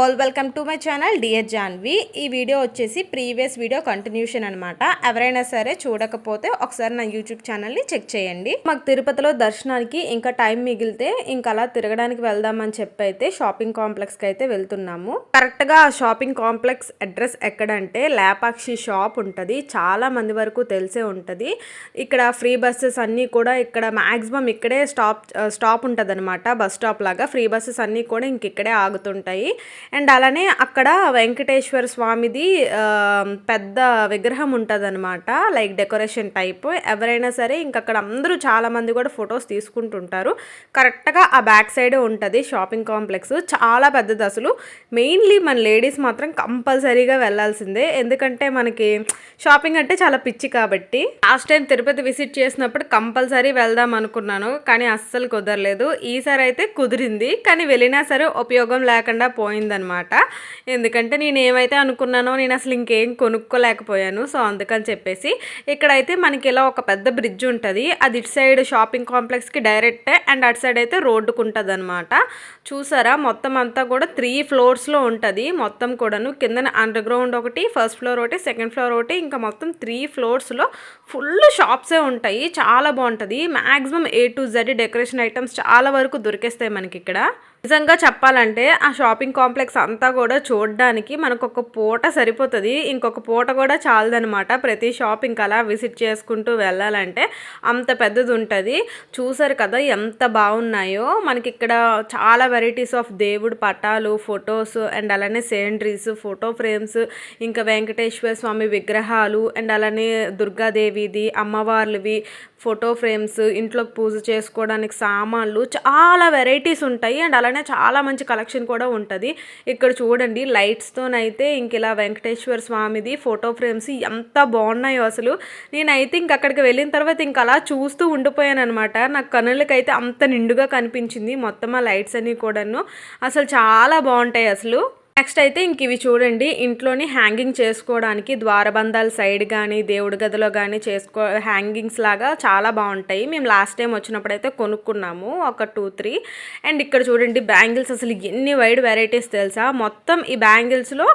All welcome to my channel dear Janhvi ఈ video వచ్చేసి previous video continuation అనమాట ఎవరైనా సరే చూడకపోతే ఒకసారి నా యూట్యూబ్ ఛానల్ని చెక్ చేయండి. మాకు తిరుపతిలో దర్శనానికి ఇంకా టైం మిగిలితే ఇంకా అలా తిరగడానికి వెళ్దామని చెప్పి అయితే షాపింగ్ కాంప్లెక్స్కి అయితే వెళ్తున్నాము. కరెక్ట్గా ఆ షాపింగ్ కాంప్లెక్స్ అడ్రస్ ఎక్కడంటే లేపాక్షి షాప్ ఉంటుంది. చాలా మంది వరకు తెలిసే ఉంటుంది. ఇక్కడ ఫ్రీ బస్సెస్ అన్నీ కూడా ఇక్కడ మ్యాక్సిమం ఇక్కడే స్టాప్ స్టాప్ ఉంటుంది అనమాట బస్ స్టాప్ లాగా ఫ్రీ బస్సెస్ అన్నీ కూడా ఇంక ఇక్కడే ఆగుతుంటాయి. అండ్ అలానే అక్కడ వెంకటేశ్వర స్వామిది పెద్ద విగ్రహం ఉంటుంది అనమాట లైక్ డెకరేషన్ టైప్. ఎవరైనా సరే ఇంక అక్కడ అందరూ చాలా మంది కూడా ఫొటోస్ తీసుకుంటుంటారు. కరెక్ట్గా ఆ బ్యాక్ సైడ్ ఉంటుంది షాపింగ్ కాంప్లెక్స్. చాలా పెద్దది అసలు. మెయిన్లీ మన లేడీస్ మాత్రం కంపల్సరీగా వెళ్ళాల్సిందే. ఎందుకంటే మనకి షాపింగ్ అంటే చాలా పిచ్చి కాబట్టి. లాస్ట్ టైం తిరుపతి విజిట్ చేసినప్పుడు కంపల్సరీ వెళ్దాం అనుకున్నాను కానీ అస్సలు కుదరలేదు. ఈసారి అయితే కుదిరింది కానీ వెళ్ళినా సరే ఉపయోగం లేకుండా అనమాట. ఎందుకంటే నేను ఏమైతే అనుకున్నానో నేను అసలు ఇంకేం కొనుక్కోలేకపోయాను. సో అందుకని చెప్పేసి ఇక్కడైతే మనకి ఇలా ఒక పెద్ద బ్రిడ్జ్ ఉంటుంది. అది ఇటు సైడ్ షాపింగ్ కాంప్లెక్స్కి డైరెక్ట్ అండ్ అటు సైడ్ అయితే రోడ్డుకు ఉంటుంది అనమాట చూసారా? మొత్తం అంతా కూడా త్రీ ఫ్లోర్స్లో ఉంటుంది. మొత్తం కూడాను కింద అండర్ గ్రౌండ్ ఒకటి ఫస్ట్ ఫ్లోర్ ఒకటి సెకండ్ ఫ్లోర్ ఒకటి ఇంకా మొత్తం త్రీ ఫ్లోర్స్లో ఫుల్ షాప్సే ఉంటాయి. చాలా బాగుంటుంది. Maximum A to Z decoration items చాలా వరకు దొరికేస్తాయి మనకి ఇక్కడ. నిజంగా చెప్పాలంటే ఆ షాపింగ్ కాంప్లెక్స్ అంతా కూడా చూడడానికి మనకు ఒక పూట సరిపోతుంది. ఇంకొక పూట కూడా చాలదనమాట ప్రతి షాప్ ఇంకా అలా విజిట్ చేసుకుంటూ వెళ్ళాలంటే అంత పెద్దది ఉంటుంది చూసారు కదా ఎంత బాగున్నాయో. మనకి ఇక్కడ చాలా వెరైటీస్ ఆఫ్ దేవుడు పటాలు ఫొటోస్ అండ్ అలానే సేండ్రీస్ ఫోటో ఫ్రేమ్స్ ఇంకా వెంకటేశ్వర స్వామి విగ్రహాలు అండ్ అలానే దుర్గాదేవిది అమ్మవార్లవి ఫోటో ఫ్రేమ్స్ ఇంట్లో పూజ చేసుకోవడానికి సామాన్లు చాలా వెరైటీస్ ఉంటాయి. అండ్ అలానే చాలా మంచి కలెక్షన్ కూడా ఉంటుంది. ఇక్కడ చూడండి లైట్స్తోనైతే ఇంక ఇలా వెంకటేశ్వర స్వామిది ఫోటో ఫ్రేమ్స్ ఎంత బాగున్నాయో అసలు. నేనైతే ఇంక అక్కడికి వెళ్ళిన తర్వాత ఇంక అలా చూస్తూ ఉండిపోయాను అనమాట నాకు కనులకైతే అంత నిండుగా కనిపించింది మొత్తం ఆ లైట్స్ అన్నీ కూడాను. అసలు చాలా బాగుంటాయి అసలు. నెక్స్ట్ అయితే ఇంక ఇవి చూడండి. ఇంట్లోని హ్యాంగింగ్ చేసుకోవడానికి ద్వారబంధాల సైడ్ కానీ దేవుడి గదిలో కానీ చేసుకో హ్యాంగింగ్స్ లాగా చాలా బాగుంటాయి. మేము లాస్ట్ టైం వచ్చినప్పుడు అయితే కొనుక్కున్నాము. ఒక టూ త్రీ అండ్ ఇక్కడ చూడండి బ్యాంగిల్స్ అసలు ఎన్ని వైడ్ వెరైటీస్ తెలుసా? మొత్తం ఈ బ్యాంగిల్స్లో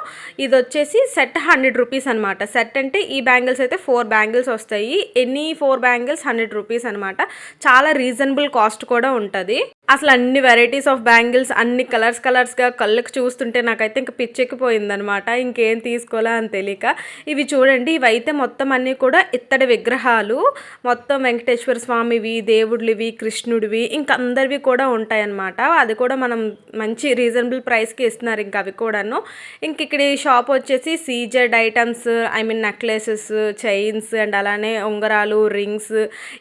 ఇది వచ్చేసి సెట్ హండ్రెడ్ రూపీస్ అనమాట సెట్ అంటే ఈ బ్యాంగిల్స్ అయితే ఫోర్ బ్యాంగిల్స్ వస్తాయి. ఎన్ని ఫోర్ బ్యాంగిల్స్ హండ్రెడ్ రూపీస్ అనమాట చాలా రీజనబుల్ కాస్ట్ కూడా ఉంటుంది. అసలు అన్ని వెరైటీస్ ఆఫ్ బ్యాంగిల్స్ అన్ని కలర్స్ కలర్స్గా కళ్ళకి చూస్తుంటే నాకైతే ఇంక పిచ్చెక్కిపోయిందనమాట ఇంకేం తీసుకోవాలా అని తెలియక. ఇవి చూడండి ఇవైతే మొత్తం అన్నీ కూడా ఇత్తడి విగ్రహాలు. మొత్తం వెంకటేశ్వర స్వామివి దేవుడివి కృష్ణుడివి ఇంక అందరివి కూడా ఉంటాయన్నమాట. అది కూడా మనం మంచి రీజనబుల్ ప్రైస్కి ఇస్తున్నారు ఇంక అవి కూడాను. ఇంక ఇక్కడ ఈ షాప్ వచ్చేసి CZ items I mean necklaces chains and అలానే ఉంగరాలు రింగ్స్.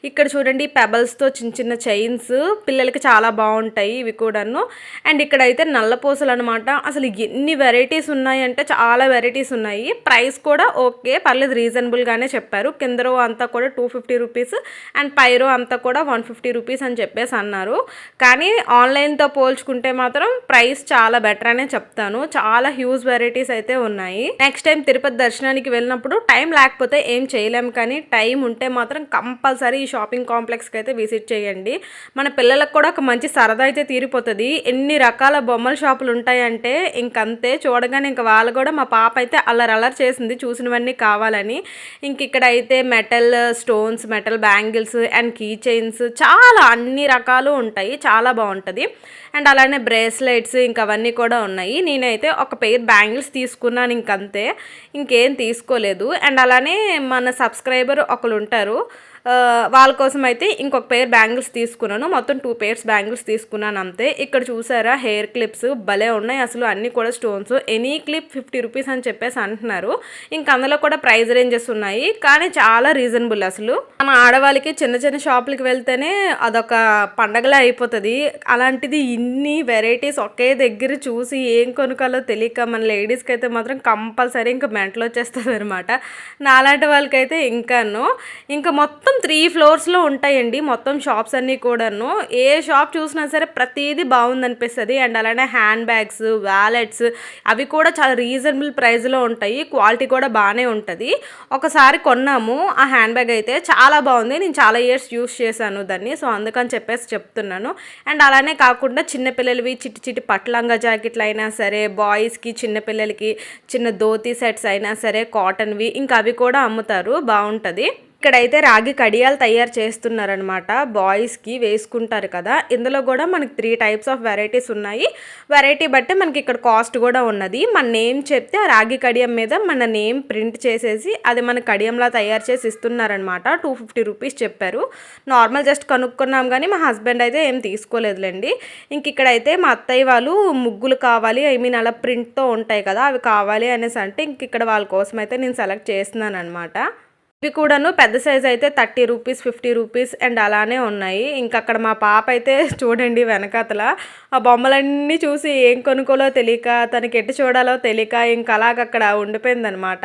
ఇక్కడ చూడండి పెబల్స్తో చిన్న చిన్న చైన్స్. పిల్లలకి చాలా బాగుంటాయి ఇవి కూడాను. అండ్ ఇక్కడైతే నల్లపూసలు అనమాట అసలు ఎన్ని వెరైటీస్ ఉన్నాయంటే చాలా వెరైటీస్ ఉన్నాయి. ప్రైస్ కూడా ఓకే. పర్లేదు రీజనబుల్గానే చెప్పారు. కింద రో అంతా కూడా టూ ఫిఫ్టీ రూపీస్ అండ్ పై రో అంతా కూడా వన్ ఫిఫ్టీ రూపీస్ అని చెప్పేసి అన్నారు. కానీ ఆన్లైన్తో పోల్చుకుంటే మాత్రం ప్రైస్ చాలా బెటర్ అనే చెప్తాను. చాలా హ్యూజ్ వెరైటీస్ అయితే ఉన్నాయి. నెక్స్ట్ టైం తిరుపతి దర్శనానికి వెళ్ళినప్పుడు టైం లేకపోతే ఏం చేయలేము కానీ టైం ఉంటే మాత్రం కంపల్సరీ ఈ షాపింగ్ కాంప్లెక్స్కి అయితే విజిట్ చేయండి. మన పిల్లలకు కూడా ఒక మంచి సరదా అయితే తీరిపోతుంది. ఎన్ని రకాల బొమ్మల షాపులు ఉంటాయంటే ఇంకంతే చూడగానే ఇంక వాళ్ళు కూడా మా పాప అయితే అల్లరి చేసింది చూసినవన్నీ కావాలని. ఇంక ఇక్కడ అయితే metal stones metal bangles and key chains చాలా అన్ని రకాలు ఉంటాయి. చాలా బాగుంటుంది. అండ్ అలానే బ్రేస్లెట్స్ ఇంకా అవన్నీ కూడా ఉన్నాయి. నేనైతే ఒక పెయిర్ బ్యాంగిల్స్ తీసుకున్నాను ఇంకంతే. ఇంకేం తీసుకోలేదు. అండ్ అలానే మన సబ్స్క్రైబర్ ఒకరు ఉంటారు వాళ్ళ కోసం అయితే ఇంకొక పేర్ బ్యాంగిల్స్ తీసుకున్నాను. మొత్తం టూ పేర్స్ బ్యాంగిల్స్ తీసుకున్నాను అంతే. ఇక్కడ చూసారా హెయిర్ క్లిప్స్ భలే ఉన్నాయి. అసలు అన్నీ కూడా stones any clip fifty rupees అని చెప్పేసి అంటున్నారు. ఇంకా అందులో కూడా ప్రైస్ రేంజెస్ ఉన్నాయి. కానీ చాలా రీజనబుల్ అసలు. మన ఆడవాళ్ళకి చిన్న చిన్న షాపులకి వెళ్తేనే అదొక పండగలే అయిపోతుంది. అలాంటిది ఇన్ని వెరైటీస్ ఒకే దగ్గర చూసి ఏం కొనుక్కోవాలో తెలియక మన లేడీస్కి అయితే మాత్రం కంపల్సరీ ఇంకా మెంటలు వచ్చేస్తుంది అనమాట నాలాంటి వాళ్ళకైతే ఇంకాను. ఇంకా మొత్తం త్రీ ఫ్లోర్స్లో ఉంటాయండి. మొత్తం షాప్స్ అన్నీ కూడాను. ఏ షాప్ చూసినా సరే ప్రతిదీ బాగుంది అనిపిస్తుంది అండ్ అలానే హ్యాండ్ బ్యాగ్స్ వ్యాలెట్స్ అవి కూడా చాలా రీజనబుల్ ప్రైస్లో ఉంటాయి. క్వాలిటీ కూడా బాగానే ఉంటుంది. ఒకసారి కొన్నాము. ఆ హ్యాండ్ బ్యాగ్ అయితే చాలా బాగుంది. నేను చాలా ఇయర్స్ యూస్ చేశాను దాన్ని. సో అందుకని చెప్పేసి చెప్తున్నాను. అండ్ అలానే కాకుండా చిన్నపిల్లలవి చిట్టి చిట్టి పట్లంగా జాకెట్లు అయినా సరే బాయ్స్కి చిన్నపిల్లలకి చిన్న ధోతి సెట్స్ అయినా సరే కాటన్వి ఇంకా అవి కూడా అమ్ముతారు. బాగుంటుంది. ఇక్కడైతే రాగి కడియాలు తయారు చేస్తున్నారనమాట బాయ్స్కి వేసుకుంటారు కదా. ఇందులో కూడా మనకి త్రీ టైప్స్ ఆఫ్ వెరైటీస్ ఉన్నాయి. వెరైటీ బట్టి మనకి ఇక్కడ కాస్ట్ కూడా ఉన్నది. మన నేమ్ చెప్తే ఆ రాగి కడియం మీద మన నేమ్ ప్రింట్ చేసేసి అది మన కడియంలా తయారు చేసి ఇస్తున్నారనమాట టూ ఫిఫ్టీ రూపీస్ చెప్పారు. నార్మల్ జస్ట్ కనుక్కున్నాం కానీ మా హస్బెండ్ అయితే ఏం తీసుకోలేదులేండి. ఇంక ఇక్కడైతే మా అత్తయ్య వాళ్ళు ముగ్గులు కావాలి. ఐ మీన్ అలా ప్రింట్తో ఉంటాయి కదా. అవి కావాలి అనేసి అంటే ఇంక ఇక్కడ వాళ్ళ కోసం అయితే నేను సెలెక్ట్ చేస్తున్నాను అనమాట ఇవి కూడాను పెద్ద సైజ్ అయితే thirty rupees fifty rupees and అలానే ఉన్నాయి. ఇంకా అక్కడ మా పాప అయితే చూడండి వెనకాతల. ఆ బొమ్మలన్నీ చూసి ఏం కొనుక్కోలో తెలియక తనకి ఎటు చూడాలో తెలియక ఇంకా అలాగక్కడ ఉండిపోయిందనమాట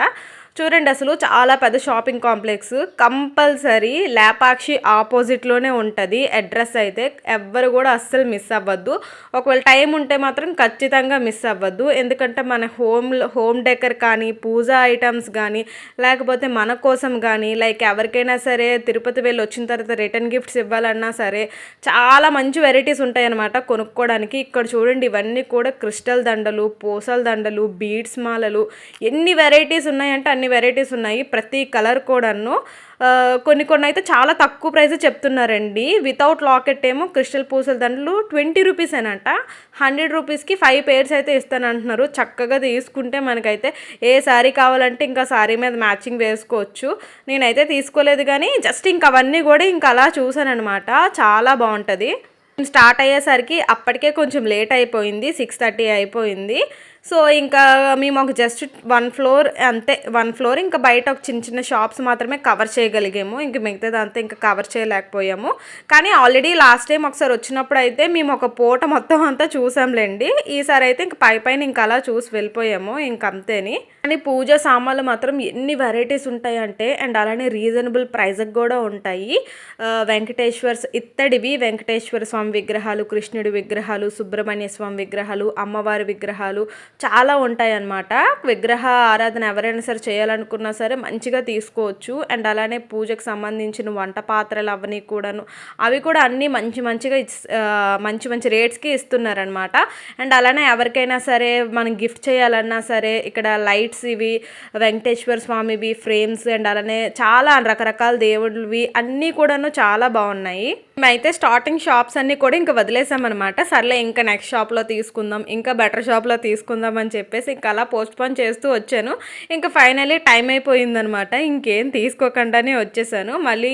చూడండి అసలు చాలా పెద్ద షాపింగ్ కాంప్లెక్స్. కంపల్సరీ లేపాక్షి ఆపోజిట్లోనే ఉంటుంది. అడ్రస్ అయితే ఎవ్వరు కూడా అస్సలు మిస్ అవ్వద్దు. ఒకవేళ టైం ఉంటే మాత్రం ఖచ్చితంగా మిస్ అవ్వద్దు. ఎందుకంటే మన హోమ్ హోమ్ డెకర్ కానీ పూజా ఐటమ్స్ కానీ లేకపోతే మన కోసం కానీ లైక్ ఎవరికైనా సరే తిరుపతి వెళ్ళి వచ్చిన తర్వాత రిటర్న్ గిఫ్ట్స్ ఇవ్వాలన్నా సరే చాలా మంచి వెరైటీస్ ఉంటాయన్నమాట కొనుక్కోవడానికి ఇక్కడ చూడండి ఇవన్నీ కూడా క్రిస్టల్ దండలు పూసల దండలు బీడ్స్ మాలలు ఎన్ని వెరైటీస్ ఉన్నాయంటే అన్ని వెరైటీస్ ఉన్నాయి. ప్రతి కలర్ కూడాను. కొన్ని కొన్ని అయితే చాలా తక్కువ ప్రైస్ చెప్తున్నారండి. వితౌట్ లాకెట్ ఏమో క్రిస్టల్ పూసల దండలు ట్వంటీ రూపీస్ అనంట హండ్రెడ్ రూపీస్కి ఫైవ్ పేర్స్ అయితే ఇస్తానంటున్నారు. చక్కగా తీసుకుంటే మనకైతే ఏ శారీ కావాలంటే ఇంకా శారీ మీద మ్యాచింగ్ వేసుకోవచ్చు. నేనైతే తీసుకోలేదు కానీ జస్ట్ ఇంక అవన్నీ కూడా ఇంకా అలా చూసాను అనమాట చాలా బాగుంటుంది. స్టార్ట్ అయ్యేసరికి అప్పటికే కొంచెం లేట్ అయిపోయింది. సిక్స్ థర్టీ అయిపోయింది. సో ఇంకా మేము ఒక జస్ట్ వన్ ఫ్లోర్ అంతే వన్ ఫ్లోర్. ఇంకా బయట ఒక చిన్న చిన్న షాప్స్ మాత్రమే కవర్ చేయగలిగాము. ఇంక మిగతాది అంతా ఇంకా కవర్ చేయలేకపోయాము. కానీ ఆల్రెడీ లాస్ట్ టైం ఒకసారి వచ్చినప్పుడు అయితే మేము ఒక పూట మొత్తం అంతా చూసాంలేండి. ఈసారి అయితే ఇంక పై పైన ఇంకా అలా చూసి వెళ్ళిపోయాము. ఇంకంతేని కానీ పూజ సామాన్లు మాత్రం ఎన్ని వెరైటీస్ ఉంటాయంటే అండ్ అలానే రీజనబుల్ ప్రైజ్కి కూడా ఉంటాయి. వెంకటేశ్వర్స్ ఇత్తడివి వెంకటేశ్వర స్వామి విగ్రహాలు కృష్ణుడి విగ్రహాలు సుబ్రహ్మణ్య స్వామి విగ్రహాలు అమ్మవారి విగ్రహాలు చాలా ఉంటాయి అన్నమాట విగ్రహ ఆరాధన ఎవరైనా సరే చేయాలనుకున్నా సరే మంచిగా తీసుకోవచ్చు. అండ్ అలానే పూజకు సంబంధించిన వంట పాత్రలు అవన్నీ కూడాను. అవి కూడా అన్నీ మంచి మంచిగా మంచి మంచి రేట్స్కి ఇస్తున్నారనమాట అండ్ అలానే ఎవరికైనా సరే మనం గిఫ్ట్ చేయాలన్నా సరే ఇక్కడ లైట్స్ ఇవి వెంకటేశ్వర స్వామివి ఫ్రేమ్స్ అండ్ అలానే చాలా రకరకాల దేవుళ్ళవి అన్నీ కూడాను చాలా బాగున్నాయి. మేమైతే స్టార్టింగ్ షాప్స్ అన్నీ కూడా ఇంకా వదిలేసామన్నమాట. సర్లే ఇంకా నెక్స్ట్ షాప్లో తీసుకుందాం ఇంకా బెటర్ షాప్లో తీసుకుందాం అని చెప్పేసి ఇంకా అలా పోస్ట్పోన్ చేస్తూ వచ్చాను. ఇంకా ఫైనలీ టైం అయిపోయిందనమాట. ఇంకేం తీసుకోకుండానే వచ్చేసాను. మళ్ళీ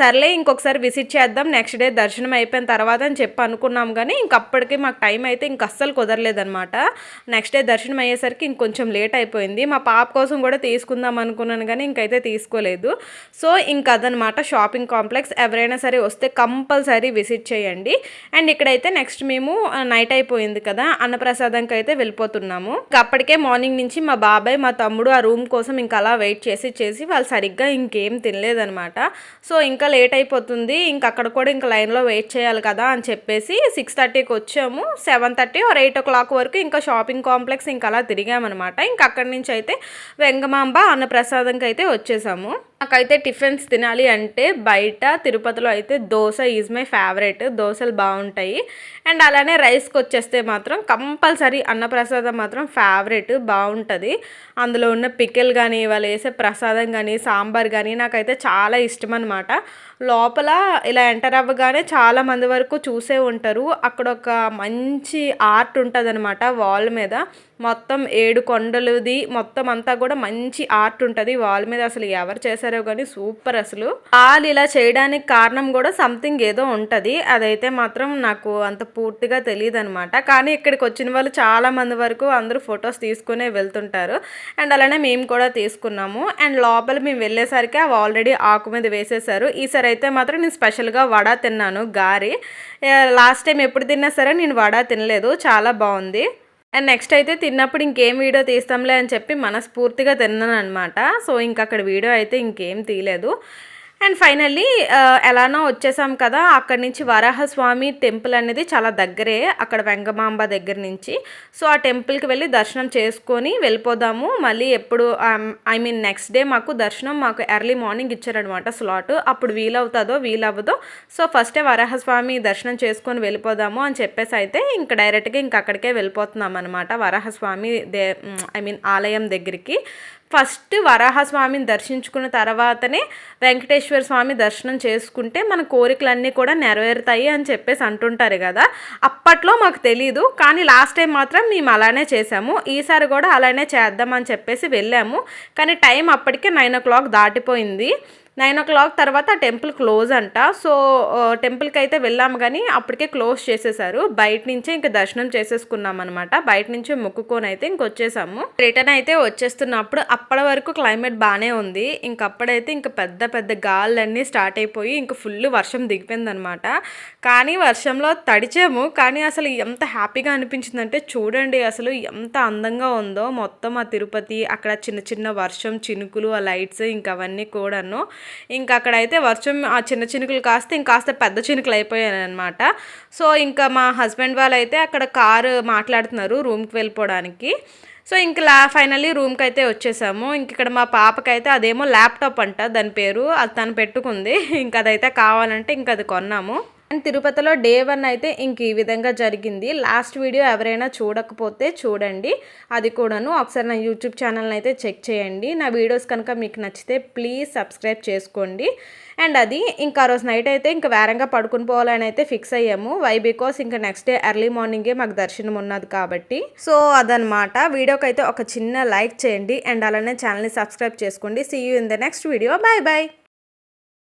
సర్లే ఇంకొకసారి విజిట్ చేద్దాం నెక్స్ట్ డే దర్శనం అయిపోయిన తర్వాత అని చెప్పి అనుకున్నాం కానీ ఇంకప్పటికీ మాకు టైం అయితే ఇంక అస్సలు కుదరలేదనమాట. నెక్స్ట్ డే దర్శనం అయ్యేసరికి ఇంకొంచెం లేట్ అయిపోయింది. మా పాప కోసం కూడా తీసుకుందాం అనుకున్నాను కానీ ఇంకైతే తీసుకోలేదు. సో ఇంకదనమాట షాపింగ్ కాంప్లెక్స్. ఎవరైనా సరే వస్తే కంపల్సరీ విజిట్ చేయండి. అండ్ ఇక్కడైతే నెక్స్ట్ మేము నైట్ అయిపోయింది కదా అన్నప్రసాదంకి అయితే వెళ్ళిపోతాం. వెళ్ళిపోతున్నాము. అప్పటికే మార్నింగ్ నుంచి మా బాబాయ్ మా తమ్ముడు ఆ రూమ్ కోసం ఇంకా అలా వెయిట్ చేసి చేసి వాళ్ళు సరిగ్గా ఇంకేం తినలేదనమాట సో ఇంకా లేట్ అయిపోతుంది. ఇంకా అక్కడ కూడా ఇంకా లైన్లో వెయిట్ చేయాలి కదా అని చెప్పేసి సిక్స్ థర్టీకి వచ్చాము. Seven thirty or eight o'clock వరకు ఇంకా షాపింగ్ కాంప్లెక్స్ ఇంకా అలా తిరిగామన్నమాట. ఇంకా అక్కడి నుంచి అయితే వెంగమాంబ అన్నప్రసాదంకి అయితే వచ్చేసాము. నాకైతే టిఫిన్స్ తినాలి అంటే బయట తిరుపతిలో అయితే దోశ ఈజ్ మై ఫేవరెట్ దోశలు బాగుంటాయి. అండ్ అలానే రైస్కి వచ్చేస్తే మాత్రం కంపల్సరీ అన్నప్రసాదం మాత్రం ఫేవరెట్ బాగుంటుంది. అందులో ఉన్న పికిల్ కానీ వాళ్ళు వేసే ప్రసాదం కానీ సాంబార్ కానీ నాకైతే చాలా ఇష్టం అనమాట లోపల ఇలా ఎంటర్ అవ్వగానే చాలా మంది వరకు చూసే ఉంటారు. అక్కడ ఒక మంచి ఆర్ట్ ఉంటుంది అనమాట వాల్ మీద. మొత్తం ఏడు కొండలుది మొత్తం అంతా కూడా మంచి ఆర్ట్ ఉంటుంది. వాల్ మీద అసలు ఎవరు చేశారో కానీ సూపర్ అసలు. వాళ్ళు ఇలా చేయడానికి కారణం కూడా సంథింగ్ ఏదో ఉంటుంది. అదైతే మాత్రం నాకు అంత పూర్తిగా తెలియదు అనమాట కానీ ఇక్కడికి వచ్చిన వాళ్ళు చాలా మంది వరకు అందరూ ఫొటోస్ తీసుకునే వెళ్తుంటారు. అండ్ అలానే మేము కూడా తీసుకున్నాము. అండ్ లోపల మేము వెళ్ళేసరికి అవి ఆల్రెడీ ఆకు మీద వేసేసారు ఈసారి అయితే మాత్రం నేను స్పెషల్గా వడ తిన్నాను. గారి. లాస్ట్ టైం ఎప్పుడు తిన్నా సరే నేను వడ తినలేదు. చాలా బాగుంది. అండ్ నెక్స్ట్ అయితే తిన్నప్పుడు ఇంకేం వీడియో తీస్తాంలే అని చెప్పి మనస్ఫూర్తిగా తిన్నాను అనమాట సో ఇంక అక్కడ వీడియో అయితే ఇంకేం తీయలేదు అండ్ ఫైనల్లీ ఎలానో వచ్చేసాం కదా అక్కడి నుంచి వరాహస్వామి టెంపుల్ అనేది చాలా దగ్గరే అక్కడ వెంగమాంబ దగ్గర నుంచి. సో ఆ టెంపుల్కి వెళ్ళి దర్శనం చేసుకొని వెళ్ళిపోదాము. మళ్ళీ ఎప్పుడు ఐ మీన్ నెక్స్ట్ డే మాకు దర్శనం మాకు ఎర్లీ మార్నింగ్ ఇచ్చారనమాట స్లాట్. అప్పుడు వీలవుతుందో వీలవ్వదో. సో ఫస్టే వరాహస్వామి దర్శనం చేసుకొని వెళ్ళిపోదాము అని చెప్పేసి అయితే ఇంకా డైరెక్ట్గా ఇంక అక్కడికే వెళ్ళిపోతున్నాం అనమాట వరాహస్వామి దే ఐ మీన్ ఆలయం దగ్గరికి. ఫస్ట్ వరాహస్వామిని దర్శించుకున్న తర్వాతనే వెంకటేశ్వర స్వామి దర్శనం చేసుకుంటే మన కోరికలన్నీ కూడా నెరవేరుతాయి అని చెప్పేసి అంటుంటారు కదా. అప్పట్లో మాకు తెలీదు కానీ లాస్ట్ టైం మాత్రం మేము అలానే చేసాము ఈసారి కూడా అలానే చేద్దామని చెప్పేసి వెళ్ళాము. కానీ టైం అప్పటికే నైన్ ఓ క్లాక్ దాటిపోయింది. నైన్ ఓ క్లాక్ తర్వాత టెంపుల్ క్లోజ్ అంట. సో టెంపుల్కి అయితే వెళ్ళాము కానీ అప్పటికే క్లోజ్ చేసేసారు. బయట నుంచే ఇంకా దర్శనం చేసేసుకున్నాం అనమాట బయట నుంచే మొక్కుకొని అయితే ఇంకొచ్చేసాము రిటర్న్ అయితే వచ్చేస్తున్నప్పుడు అప్పటి వరకు క్లైమేట్ బాగానే ఉంది. ఇంకప్పుడైతే ఇంకా పెద్ద పెద్ద గాళ్ళన్నీ స్టార్ట్ అయిపోయి ఇంకా ఫుల్ వర్షం దిగిపోయిందనమాట కానీ వర్షంలో తడిచాము. కానీ అసలు ఎంత హ్యాపీగా అనిపించిందంటే చూడండి అసలు ఎంత అందంగా ఉందో. మొత్తం ఆ తిరుపతి అక్కడ చిన్న చిన్న వర్షం చినుకులు ఆ లైట్స్ ఇంకా అవన్నీ కూడాను. ఇంకా అక్కడైతే వర్షం ఆ చిన్న చినుకులు కాస్తే ఇంకాస్త పెద్ద చినుకులు అయిపోయాయి అనమాట సో ఇంకా మా హస్బెండ్ వాళ్ళు అయితే అక్కడ కారు మాట్లాడుతున్నారు రూమ్కి వెళ్ళిపోవడానికి. సో ఇంక లా ఫైనల్లీ రూమ్కి అయితే వచ్చేసాము. ఇంక ఇక్కడ మా పాపకైతే అదేమో ల్యాప్టాప్ అంట దాని పేరు అది తను పెట్టుకుంది. ఇంకా అదైతే కావాలంటే ఇంకా అది కొన్నాము. అండ్ తిరుపతిలో డే వన్ అయితే ఇంక ఈ విధంగా జరిగింది. లాస్ట్ వీడియో ఎవరైనా చూడకపోతే చూడండి. అది కూడాను ఒకసారి నా యూట్యూబ్ ఛానల్ని అయితే చెక్ చేయండి. నా వీడియోస్ కనుక మీకు నచ్చితే ప్లీజ్ సబ్స్క్రైబ్ చేసుకోండి. అండ్ అది ఇంకా రోజు నైట్ అయితే ఇంకా వేరంగా పడుకుని పోవాలని అయితే ఫిక్స్ అయ్యాము. వై? బికాస్ ఇంకా నెక్స్ట్ డే ఎర్లీ మార్నింగే మాకు దర్శనం ఉన్నది కాబట్టి. సో అదనమాట వీడియోకి అయితే ఒక చిన్న లైక్ చేయండి. అండ్ అలానే ఛానల్ని సబ్స్క్రైబ్ చేసుకోండి. See you in the next video bye bye